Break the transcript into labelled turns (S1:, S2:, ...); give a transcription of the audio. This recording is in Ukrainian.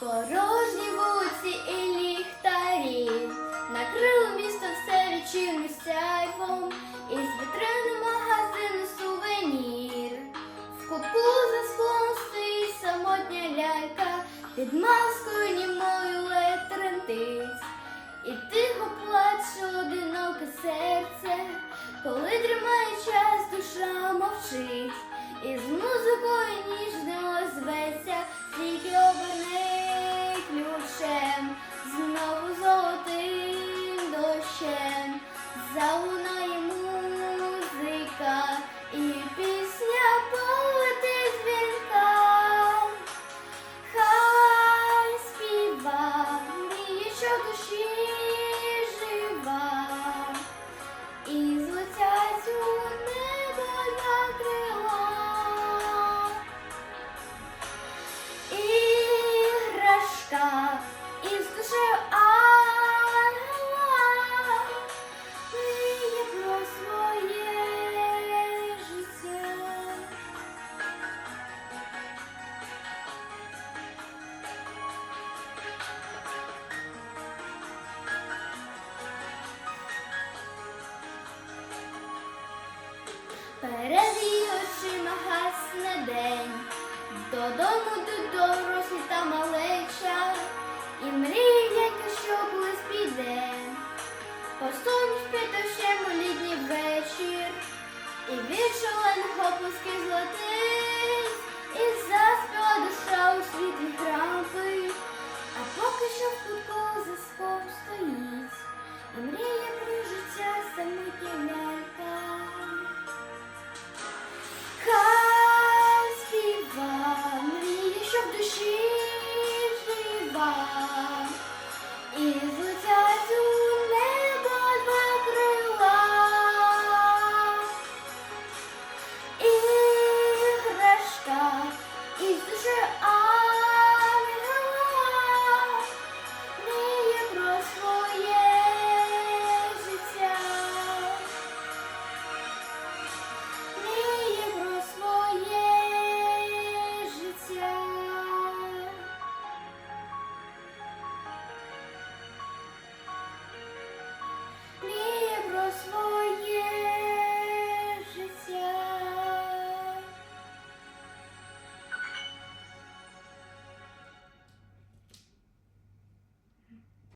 S1: Порожні вулиці і ліхтарі, накрили місто все вечірним сяйвом, із вітрини магазину сувенір. В кутку за склом стоїть самотня лялька, під маскою німою ледь. І тихо плаче одиноке серце, коли тримає час, душа мовчить, і з музикою ніжно озветься, Перед очима гасне день, додому дорослі та малеча, і мріяки, що колись піде, Посунь дощем у літній вечір, і віршолен хопуски злотий, і заспіла душа у світлі хрампи, а поки що в кутку за стоїть, і мріє про життя кінець. душі жива. І